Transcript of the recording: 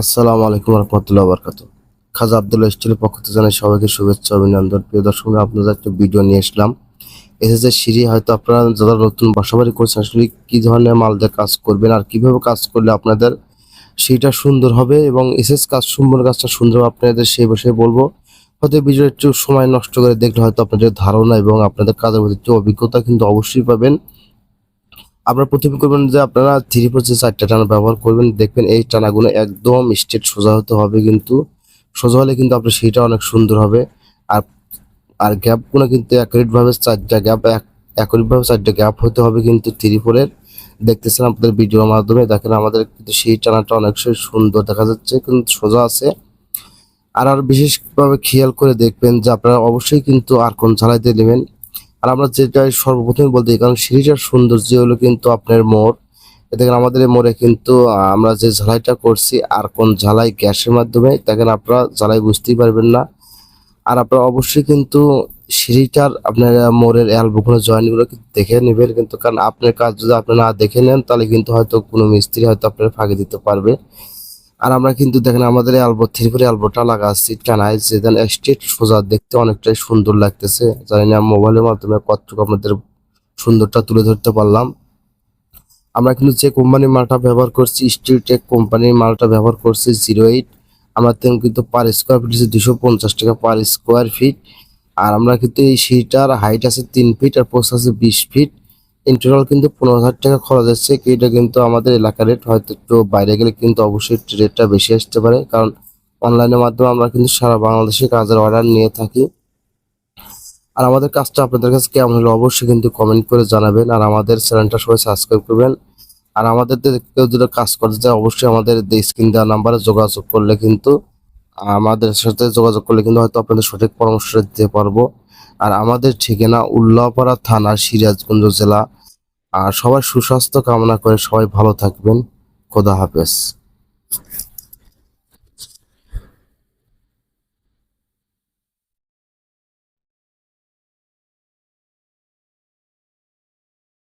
আসসালামু আলাইকুম রহমতুল্লাহ বরকাত খাজা আবদুল্লাহ স্টিলের পক্ষ থেকে জানাই সবাইকে শুভেচ্ছা, অভিনন্দন। প্রিয় দর্শক আপনাদের একটা ভিডিও নিয়ে আসলাম। এসেছে সিঁড়ি হয়তো আপনারা যারা নতুন বাসাবাড়ি করছেন, আসলে কি ধরনের মাল দিয়ে কাজ করবেন আর কীভাবে কাজ করলে আপনাদের সেইটা সুন্দর হবে এবং এসএস কাজ সুন্দর কাজটা সুন্দর আপনাদের, সেই বিষয়ে বলব। হয়তো ভিডিও একটু সময় নষ্ট করে দেখলে হয়তো আপনাদের ধারণা এবং আপনাদের কাজের প্রতি অভিজ্ঞতা কিন্তু অবশ্যই পাবেন। আপনারা প্রথমে করবেন যে আপনারা থ্রি ফোর যে চারটা টানা ব্যবহার করবেন, দেখবেন এই টানাগুলো একদম স্ট্রেট সোজা হতে হবে কিন্তু। সোজা হলে কিন্তু আপনার সেইটা অনেক সুন্দর হবে। আর আর গ্যাপগুলো কিন্তু অ্যাকুরেট ভাবে চারটা গ্যাপ অ্যাকুরেট ভাবে চারটা গ্যাপ হতে হবে কিন্তু থ্রি ফোরের দেখতেছেন আপনাদের ভিডিওর মাধ্যমে, দেখেন আমাদের কিন্তু সেই টানাটা অনেক সুন্দর দেখা যাচ্ছে, কিন্তু সোজা আছে। আর আর বিশেষভাবে খেয়াল করে দেখবেন যে আপনারা অবশ্যই কিন্তু আর কোন ঝালাইতে নেবেন। আর আমরা যেটা সর্বপ্রথমে বলতে কারণ সিঁড়িটার সৌন্দর্য হলো কিন্তু আপনার মোড়। দেখেন আমাদের এই মোড়ে কিন্তু আমরা যে ঝালাইটা করছি আর কোন ঝালাই গ্যাসের মাধ্যমে, দেখেন আপনারা ঝালাই বুঝতেই পারবেন না। আর আপনারা অবশ্যই কিন্তু সিঁড়িটার আপনার মোড়ের অ্যালবোগুলো জয়েন্টগুলো দেখে নেবেন কিন্তু, কারণ আপনার কাজ যদি আপনি না দেখে নেন, তাহলে কিন্তু হয়তো কোনো মিস্ত্রি হয়তো আপনার ফাঁকি দিতে পারবে। আর আমরা কিন্তু দেখেন আমাদের অ্যালবো থ্রি ফোর অ্যালবোটা লাগাচ্ছি টানায় যেখানে স্ট্রেট সোজা দেখতে অনেকটাই সুন্দর লাগতেছে। জানি না মোবাইলের মাধ্যমে কতটুকু আপনাদের সুন্দরটা তুলে ধরতে পারলাম। আমরা কিন্তু যে কোম্পানির মালটা ব্যবহার করছি স্টিল টেক কোম্পানির মালটা ব্যবহার করছি জিরো এইট আমরা তেমন কিন্তু পার স্কোয়ার ফিট হচ্ছে দুশো পঞ্চাশ টাকা পার স্কোয়ার ফিট আর আমরা কিন্তু এই সিটার হাইট আছে তিন ফিট আর পোস্ট আছে বিশ ফিট ইন টোটাল কিন্তু পনেরো হাজার টাকা খরচ আসছে এটা কিন্তু আমাদের এলাকার রেট হয়তো একটু বাইরে গেলে কিন্তু অবশ্যই রেটটা বেশি আসতে পারে, কারণ অনলাইনের মাধ্যমে আমরা কিন্তু সারা বাংলাদেশে কাজের অর্ডার নিয়ে থাকি। আর আমাদের কাজটা আপনাদের কাছে কেমন হলো অবশ্যই কিন্তু কমেন্ট করে জানাবেন, আর আমাদের চ্যানেলটা সবাই সাবস্ক্রাইব করবেন। আর আমাদের কেউ যদি কাজ করতে চায়, অবশ্যই আমাদের স্ক্রিন দেওয়া নাম্বারে যোগাযোগ করলে কিন্তু, আমাদের সাথে যোগাযোগ করলে কিন্তু হয়তো আপনাদের সঠিক পরামর্শ দিতে পারব। আর আমাদের ঠিকানা উল্লাপাড়া থানা সিরাজগঞ্জ জেলা। আর সবাই সুস্বাস্থ্য কামনা করে সবাই ভালো থাকবেন। খোদা হাফেজ।